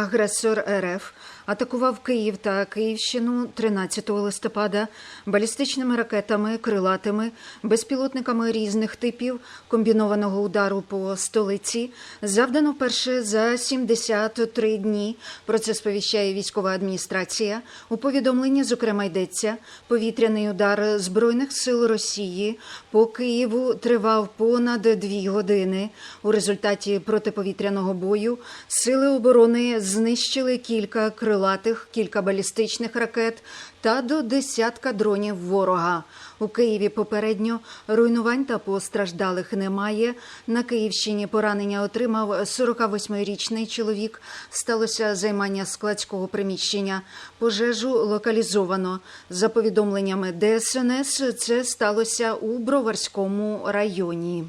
Агресор РФ атакував Київ та Київщину 13 листопада балістичними ракетами, крилатими, безпілотниками різних типів комбінованого удару по столиці. Завдано вперше за 73 дні. Про це сповіщає військова адміністрація. У повідомленні, зокрема, йдеться повітряний удар збройних сил Росії по Києву тривав понад дві години. У результаті протиповітряного бою сили оборони знищили кілька крилатих, кілька балістичних ракет та до десятка дронів ворога. У Києві попередньо руйнувань та постраждалих немає. На Київщині поранення отримав 48-річний чоловік. Сталося займання складського приміщення. Пожежу локалізовано. За повідомленнями ДСНС, це сталося у Броварському районі.